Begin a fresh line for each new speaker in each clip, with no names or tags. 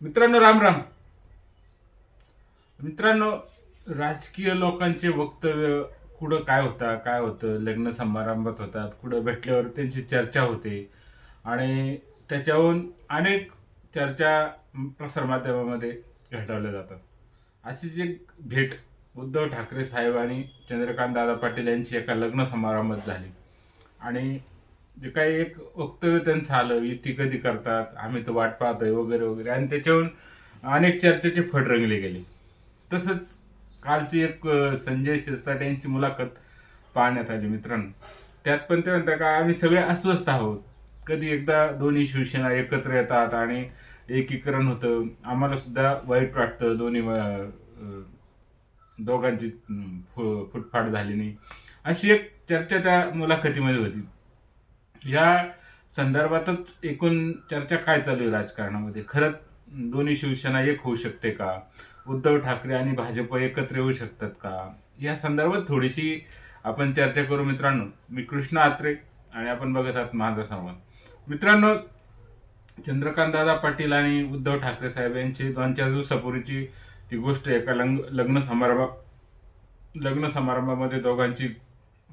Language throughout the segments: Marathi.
मित्रांनो राम राम. मित्रांनो राजकीय लोकांचे वक्तव्य कुठं काय होता काय होतं? लग्न समारंभात होतात कुठं भेटल्यावर त्यांची चर्चा होते. आणि त्याच्याहून अनेक चर्चा प्रसारमाध्यमामध्ये घडवल्या जातात. अशीच एक भेट उद्धव ठाकरे साहेब आणि चंद्रकांत दादा पाटील यांची एका लग्न समारंभात झाली. आणि जे काही एक वक्तव्य त्यांचं आलं युती कधी करतात? आम्ही तर वाट पाहतोय वगैरे वगैरे. आणि त्याच्याहून अनेक चर्चेचे फड रंगले गेले. तसंच कालची एक संजय शिरसाट यांची मुलाखत पाहण्यात आली मित्रांनो. त्यात पण ते म्हणतात का आम्ही सगळे अस्वस्थ आहोत. कधी एकदा दोन्ही शिवसेना एकत्र येतात आणि एकीकरण होतं. आम्हाला सुद्धा वाईट वाटतं. दोन्ही दोघांची फु- फुटफाट झाली नाही. अशी एक चर्चा त्या मुलाखतीमध्ये होती. या संदर्भातच एकूण चर्चा काय चालू आहे राजकारणामध्ये? खरंच दोन्ही शिवसेना एक होऊ शकते का? उद्धव ठाकरे आणि भाजप एकत्र येऊ शकतात का? या संदर्भात थोडीशी आपण चर्चा करू मित्रांनो. मी कृष्ण आत्रे आणि आपण बघत आहात माझा संवाद. मित्रांनो चंद्रकांत दादा पाटील आणि उद्धव ठाकरे साहेब यांची दोन चार दिवसापूर्वीची ती गोष्ट एका लंग लग्न समारंभा लग्न समारंभामध्ये दोघांची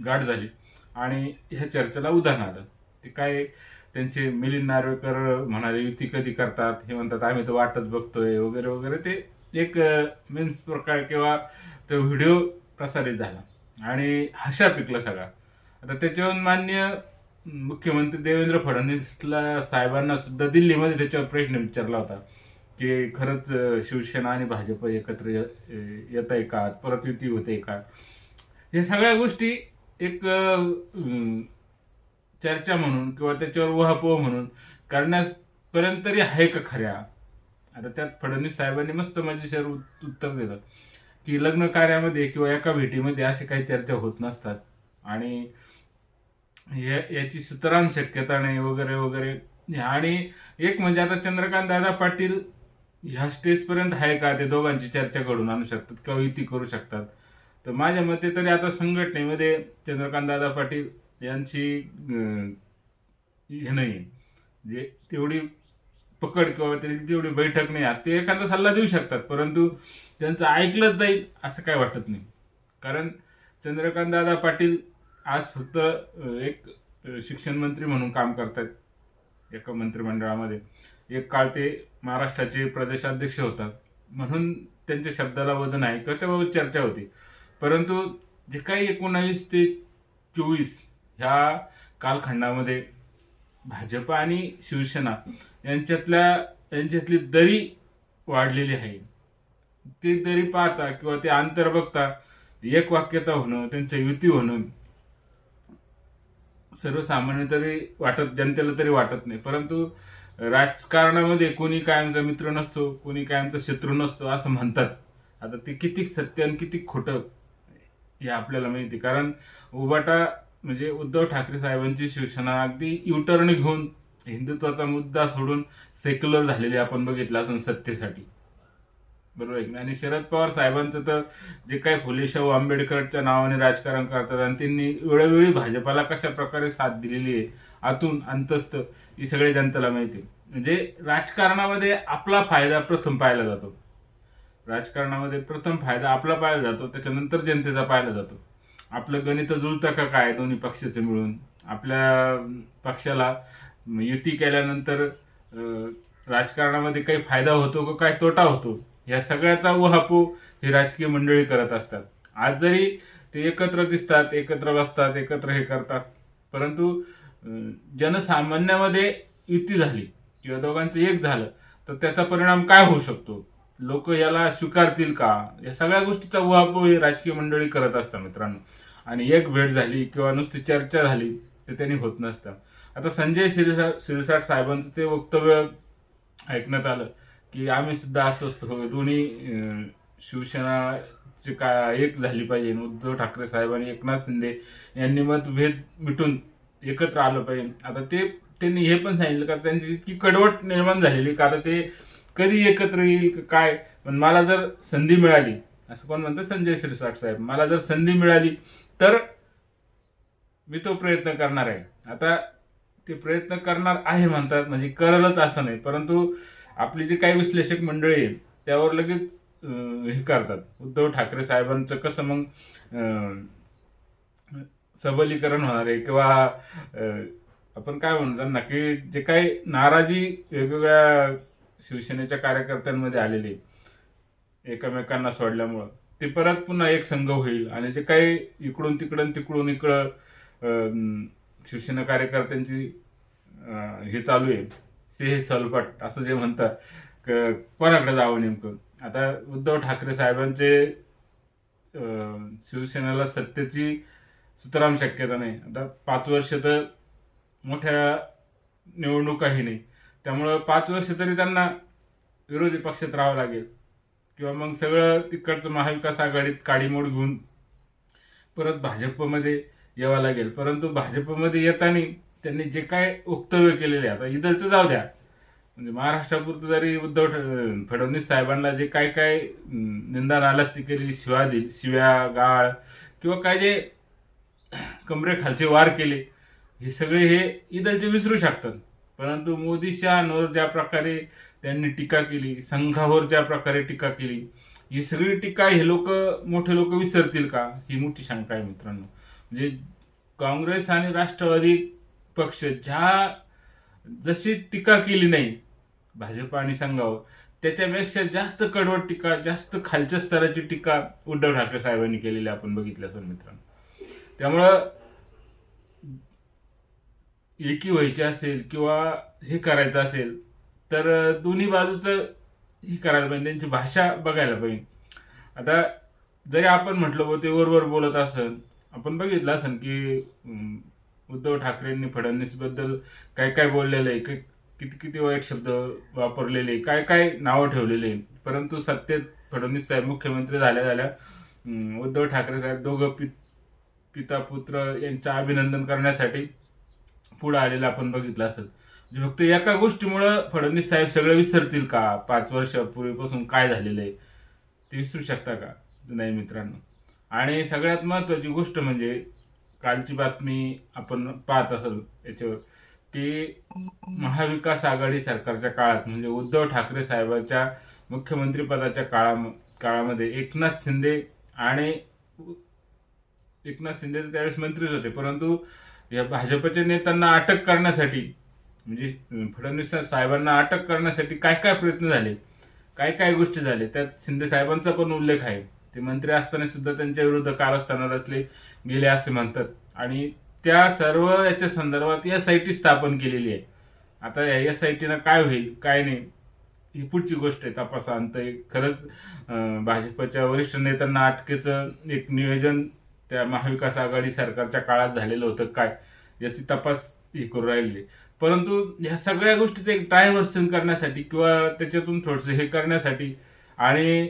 गाठ झाली. आणि ह्या चर्चेला उदाहरण आलं. ते काय त्यांचे मिलिंद नार्वेकर म्हणाले युती कधी करतात? हे म्हणतात आम्ही तर वाटत बघतोय वगैरे वगैरे. ते एक मीन्स प्रकार किंवा तो व्हिडिओ प्रसारित झाला. आणि हशा पिकला सगळा. आता त्याच्यावरून मान्य मुख्यमंत्री देवेंद्र फडणवीसला साहेबांना सुद्धा दिल्लीमध्ये त्याच्यावर प्रश्न विचारला होता की खरंच शिवसेना आणि भाजप एकत्र येत आहे का? परत युती होते का? या सगळ्या गोष्टी एक चर्चा म्हणून किंवा त्याच्यावर उहापोह म्हणून करण्यापर्यंत तरी आहे का खऱ्या? आता त्यात फडणवीस साहेबांनी मस्त मजेशीर उत- उत्तर दिलं की लग्न कार्यामध्ये किंवा एका भेटीमध्ये अशी काही चर्चा होत नसतात. आणि या- याची सुतराम शक्यता नाही वगैरे वगैरे. आणि एक म्हणजे आता चंद्रकांत दादा पाटील ह्या स्टेजपर्यंत आहे का? ते दोघांची चर्चा घडून आणू शकतात किंवा युती करू शकतात. तर माझ्या मते तरी आता संघटनेमध्ये चंद्रकांत दादा पाटील यांची हे नाही. जे तेवढी पकड किंवा त्यांची तेवढी बैठक नाही. आहे. ते एखादा सल्ला देऊ शकतात परंतु त्यांचं ऐकलंच जाईल असं काय वाटत नाही. कारण चंद्रकांत दादा पाटील आज फक्त एक शिक्षण मंत्री म्हणून काम करतात एका मंत्रिमंडळामध्ये. एक काळ ते महाराष्ट्राचे प्रदेशाध्यक्ष होतात. म्हणून त्यांच्या शब्दाला वजन आहे. किंवा त्याबाबत चर्चा होती. परंतु जे काही एकोणावीस ते चोवीस ह्या कालखंडामध्ये भाजप आणि शिवसेना यांच्यातल्या यांच्यातली दरी वाढलेली आहे. ते दरी पाहता किंवा ते अंतर बघता एक वाक्यता होणं त्यांचं युती होणं सर्वसामान्य तरी वाटत जनतेला तरी वाटत नाही. परंतु राजकारणामध्ये कोणी कायमचा मित्र नसतो कोणी कायमचा शत्रू नसतो असं म्हणतात. आता ते किती सत्य आणि किती खोटं हे आपल्याला माहिती कारण उबाटा म्हणजे उद्धव ठाकरे साहेबांची शिवसेना अगदी युटर्न घेऊन हिंदुत्वाचा मुद्दा सोडून सेक्युलर झालेली आपण बघितलं असं सत्तेसाठी. बरोबर आहे आणि शरद पवार साहेबांचं तर जे काही फुले शाहू आंबेडकरच्या नावाने राजकारण करतात आणि त्यांनी वेळोवेळी भाजपाला कशा प्रकारे साथ दिलेली आहे आतून अंतस्त ही सगळी जनतेला माहिती म्हणजे राजकारणामध्ये आपला फायदा प्रथम पाहिला जातो. राजकारणामध्ये प्रथम फायदा आपला पाहिला जातो त्याच्यानंतर जनतेचा पाहिला जातो. आपलं गणित जुळतं का काय दोन्ही पक्षाचे मिळून? आपल्या पक्षाला युती केल्यानंतर राजकारणामध्ये काही फायदा होतो का काय तोटा होतो? या सगळ्याचा उहापो ही राजकीय मंडळी करत असतात. आज जरी ते एकत्र दिसतात एकत्र बसतात एकत्र हे करतात परंतु जनसामान्यामध्ये युती झाली किंवा दोघांचं एक झालं तर त्याचा परिणाम काय होऊ शकतो? लोक याला स्वीकारतील का? या सगळ्या गोष्टीचा उहापोह राजकीय मंडळी करत असतात मित्रांनो. आणि एक भेट झाली किंवा नुसती चर्चा झाली ते त्यांनी होत नसतं. आता संजय शिरसा शिरसाट साहेबांचं ते वक्तव्य ऐकण्यात आलं की आम्ही सुद्धा अस्वस्थ हो दोन्ही शिवसेनाची का एक झाली पाहिजे. उद्धव ठाकरे साहेब आणि एकनाथ शिंदे यांनी मतभेद मिटून एकत्र आलं पाहिजे. आता ते त्यांनी हे पण सांगितलं का त्यांची इतकी कडवट निर्माण झालेली का आता ते कधी एकत्र येईल का काय? पण मला जर संधी मिळाली असं कोण म्हणतं? संजय शिरसाट साहेब. मला जर संधी मिळाली तर मी तो प्रयत्न करणार आहे. आता ते प्रयत्न करणार आहे म्हणतात म्हणजे करलच असं नाही. परंतु आपली जी काही विश्लेषक मंडळी आहे त्यावर लगेच हे करतात. उद्धव ठाकरे साहेबांचं कसं मग सबलीकरण होणार आहे किंवा आपण काय म्हणतात ना की जे काही नाराजी वेगवेगळ्या शिवसेनेच्या कार्यकर्त्यांमध्ये आलेले एकमेकांना सोडल्यामुळं. ते परत पुन्हा एक संघ होईल आणि जे काही इकडून तिकडून तिकडून इकडं शिवसेना कार्यकर्त्यांची हे चालू आहे. से सलपट असं जे म्हणतात क- कोणाकडे जावं नेमकं? आता उद्धव ठाकरे साहेबांचे शिवसेनेला सत्तेची सुतराम शक्यता नाही. आता पाच वर्ष तर मोठ्या निवडणुकाही नाही. त्यामुळं पाच वर्ष तरी त्यांना विरोधी पक्षात राहावं लागेल. किंवा मग सगळं तिकडचं महाविकास आघाडीत काडीमोड घेऊन परत भाजपमध्ये यावं लागेल. परंतु भाजपमध्ये येताना त्यांनी जे काय वक्तव्य केलेले आता इधरचं जाऊ द्या. म्हणजे महाराष्ट्रापुरतं जरी उद्धव फडणवीस साहेबांना जे काय काय निंदा नालास्ती केली शिवा दिली शिव्या गाळ किंवा काय जे कमरेखालचे वार केले हे सगळे हे इधरचे विसरू शकतात. परंतु मोदी शहांवर ज्या प्रकारे त्यांनी टीका केली संघावर ज्या प्रकारे टीका केली ही सगळी टीका हे लोक मोठे लोक विसरतील का? ही मोठी शंका आहे मित्रांनो. म्हणजे काँग्रेस आणि राष्ट्रवादी पक्ष ज्या जशी टीका केली नाही भाजप आणि संघावर त्याच्यापेक्षा जास्त कडवट टीका जास्त खालच्या स्तराची टीका उद्धव ठाकरे साहेबांनी केलेली आपण बघितली असेल मित्रांनो. त्यामुळं एकी व्हायची असेल किंवा हे करायचं असेल तर दोन्ही बाजूचं हे करायला पाहिजे त्यांची भाषा बघायला पाहिजे आता जरी आपण म्हटलं बो ते वरवर बोलत असन आपण बघितलं असन की उद्धव ठाकरेंनी फडणवीसबद्दल काय काय बोललेलं आहे की किती किती वाईट शब्द वापरलेले आहे, काय काय नावं ठेवलेले आहे. परंतु सत्तेत फडणवीस साहेब मुख्यमंत्री झाल्या झाल्या उद्धव ठाकरे साहेब दोघं पि पिता पुत्र यांचं अभिनंदन करण्यासाठी पुढे आलेलं आपण बघितलं असेल. म्हणजे फक्त एका गोष्टीमुळं फडणवीस साहेब सगळं विसरतील का? पाच वर्षापूर्वीपासून काय झालेलं आहे? ते विसरू शकता का? नाही मित्रांनो. आणि सगळ्यात महत्वाची गोष्ट म्हणजे कालची बातमी आपण पाहत असेल याच्यावर की महाविकास आघाडी सरकारच्या काळात म्हणजे उद्धव ठाकरे साहेबांच्या मुख्यमंत्रीपदाच्या काळा काळामध्ये एकनाथ शिंदे आणि एकनाथ शिंदे त्यावेळेस मंत्रीच होते परंतु या भाजपच्या नेत्यांना अटक करण्यासाठी म्हणजे फडणवीस साहेबांना अटक करण्यासाठी काय काय प्रयत्न झाले? काय काय गोष्टी झाले त्यात शिंदे साहेबांचा पण उल्लेख आहे. ते मंत्री असताना सुद्धा त्यांच्या विरुद्ध कारस्थानात रचले गेले असे म्हणतात. आणि त्या सर्व याच्या संदर्भात एस आय टी स्थापन केलेली आहे. आता या एस आय टीनं काय होईल काय नाही ही पुढची गोष्ट आहे तपासांत खरंच भाजपच्या वरिष्ठ नेत्यांना अटकेचं एक नियोजन त्या महाविकास आघाडी सरकारच्या काळात झालेलं होतं काय याची तपास ही करू राहिली. परंतु ह्या सगळ्या गोष्टीचं एक डायव्हर्सन करण्यासाठी किंवा त्याच्यातून थोडंसं हे करण्यासाठी आणि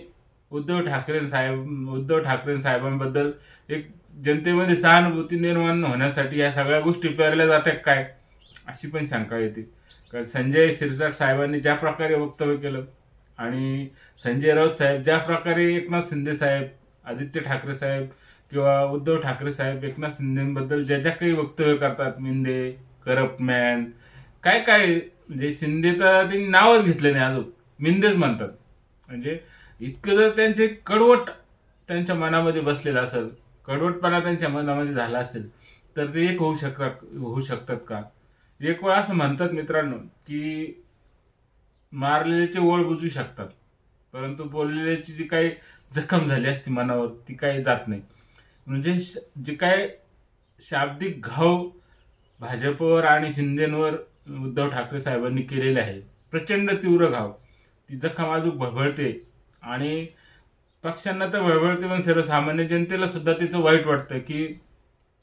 उद्धव ठाकरे साहेब उद्धव ठाकरे साहेबांबद्दल एक जनतेमध्ये सहानुभूती निर्माण होण्यासाठी या सगळ्या गोष्टी पेरल्या जातात काय अशी पण शंका येते. कारण संजय शिरसाट साहेबांनी ज्या प्रकारे वक्तव्य केलं आणि संजय राऊत साहेब ज्या प्रकारे एकनाथ शिंदे साहेब आदित्य ठाकरे साहेब किंवा उद्धव ठाकरे साहेब एकनाथ शिंदेबद्दल ज्या ज्या काही वक्तव्य करतात मिंदे करप्ट मॅन काय काय म्हणजे शिंदे तर त्यांनी नावच घेतलं नाही अजून. मिंदेच म्हणतात. म्हणजे इतकं जर त्यांचे कडवट त्यांच्या मनामध्ये बसलेलं असेल कडवटपणा त्यांच्या मनामध्ये झाला असेल तर ते एक होऊ शकतात होऊ शकतात का? एक वेळ असं म्हणतात मित्रांनो की मारलेल्याचे ओळ बुजू शकतात परंतु बोललेल्याची जी काही जखम झाली असती मनावर ती काही जात नाही. म्हणजे श- जे काय शाब्दिक घाव भाजपवर आणि शिंदेवर उद्धव ठाकरे साहेबांनी केलेले आहे. प्रचंड तीव्र घाव. ती जखम अजून भळबळते आणि पक्षांना तर भळभळते पण सर्वसामान्य जनतेला सुद्धा त्याचं वाईट वाटतं की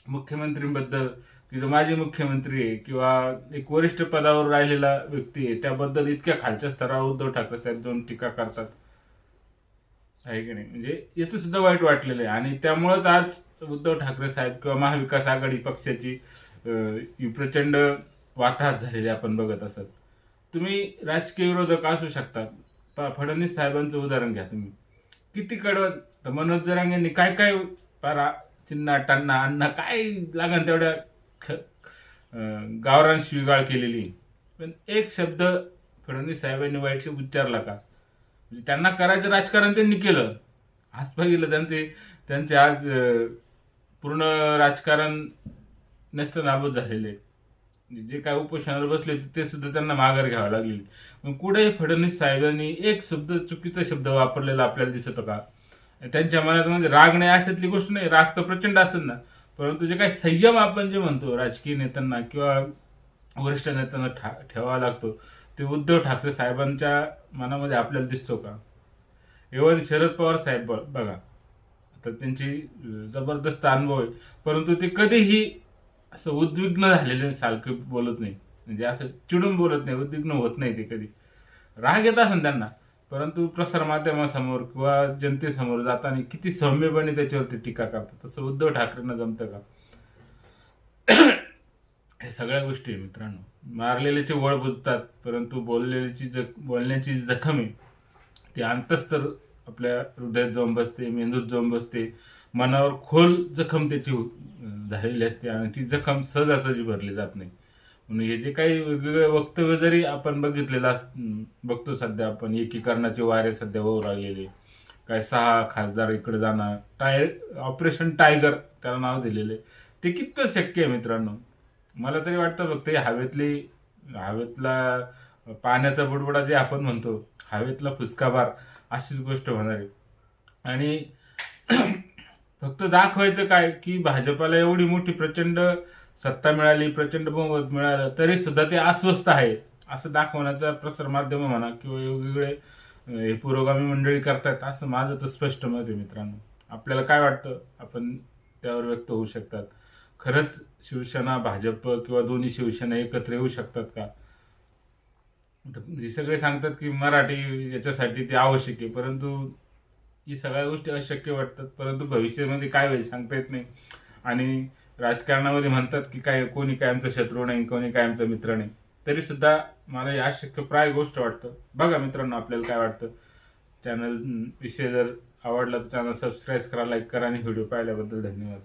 मुख्यमंत्रींबद्दल की जो माजी मुख्यमंत्री आहे किंवा एक वरिष्ठ पदावर राहिलेला व्यक्ती आहे त्याबद्दल इतक्या खालच्या स्तरावर उद्धव ठाकरे साहेब जाऊन टीका करतात. आहे की नाही? म्हणजे याचं सुद्धा वाईट वाटलेलं आहे. आणि त्यामुळंच आज उद्धव ठाकरे साहेब किंवा महाविकास आघाडी पक्षाची ही प्रचंड वाताहत झालेली आपण बघत असत. तुम्ही राजकीय विरोधक असू शकतात प- फडणवीस साहेबांचं उदाहरण घ्या तुम्ही. किती कडवत तर मनोज जरांगेंनी काय काय पारा चिन्ना टन्ना अण्णा काय लागन तेवढ्या ख- अं, गावरान शिवीगाळ केलेली. पण एक शब्द फडणवीस साहेबांनी वाईटशी उच्चारला का? म्हणजे त्यांना करायचं राजकारण त्यांनी केलं. आज बघितलं त्यांचे त्यांचे आज पूर्ण राजकारण नष्ट नाबूद झालेले. आहे. जे काय उपोषणावर बसले होते ते सुद्धा त्यांना माघार घ्यावं लागलेली. मग कुठेही फडणवीस साहेबांनी एक शब्द चुकीचा शब्द वापरलेला आपल्याला दिसत का त्यांच्या मनात म्हणजे राग नाही अशातली गोष्ट नाही. राग तर प्रचंड असेल ना. परंतु जे काही संयम आपण जे म्हणतो राजकीय नेत्यांना किंवा वरिष्ठ नेत्यांना ठा ठेवावा लागतो. ते उद्धव ठाकरे साहेबांच्या मनामध्ये आपल्याला दिसतो का? इव्हन शरद पवार साहेब ब- बघा. आता त्यांची जबरदस्त अनुभव आहे. परंतु ते कधीही असं उद्विग्न झालेले सारखे बोलत नाही. म्हणजे असं चिडून बोलत नाही उद्विग्न होत नाही ते कधी. राग येत असेल त्यांना. परंतु प्रसारमाध्यमासमोर किंवा जनतेसमोर जाताना किती सौम्यपणे त्याच्यावरती टीका करतात. तसं उद्धव ठाकरेंना जमतं का? हे सगळ्या गोष्टी आहे मित्रांनो. मारलेल्याचे वळ बुजतात परंतु बोललेल्याची जख बोलण्याची जी जखम आहे ती अंतस्तर आपल्या हृदयात जाऊन बसते मेंदूत जाऊन बसते. मनावर खोल जखम त्याची झालेली असते आणि ती जखम सहजासहजी भरली जात नाही. म्हणून हे जे काही वेगवेगळे वक्तव्य जरी आपण बघितलेलं अस बघतो सध्या आपण एकीकरणाचे वारे सध्या होऊ लागलेले. काय सहा खासदार इकडे जाणार टाय ऑपरेशन टायगर त्याला नाव दिलेले ते कितपत शक्य आहे मित्रांनो? मला तरी वाटतं फक्त हे हवेतली हवेतला पाण्याचा बुडबुडा जे आपण म्हणतो हवेतला फुसकाबार अशीच गोष्ट होणार आहे. आणि फक्त दाखवायचं काय की भाजपाला एवढी मोठी प्रचंड सत्ता मिळाली प्रचंड बहुमत मिळालं तरी सुद्धा ते अस्वस्थ आहे असं दाखवण्याचा प्रसार माध्यम म्हणा किंवा वेगवेगळे हे पुरोगामी मंडळी करतात असं माझं तर स्पष्ट मत आहे मित्रांनो. आपल्याला काय वाटतं? आपण त्यावर व्यक्त होऊ शकतात. खरंच शिवसेना भाजप किंवा दोन्ही शिवसेना एकत्र येऊ शकतात का? तर जे सगळे सांगतात की मराठी याच्यासाठी ते आवश्यक आहे परंतु ही सगळ्या गोष्टी अशक्य वाटतात. परंतु भविष्यामध्ये काय होईल सांगता येत नाही. आणि राजकारणामध्ये म्हणतात की काय कोणी काय आमचा शत्रू नाही कोणी काय आमचा मित्र नाही. तरी सुद्धा मला ही अशक्य प्राय गोष्ट वाटतं. बघा मित्रांनो आपल्याला काय वाटतं? चॅनल विषय जर आवडला तर चॅनल सबस्क्राईब करा लाईक करा आणि व्हिडिओ पाहिल्याबद्दल धन्यवाद.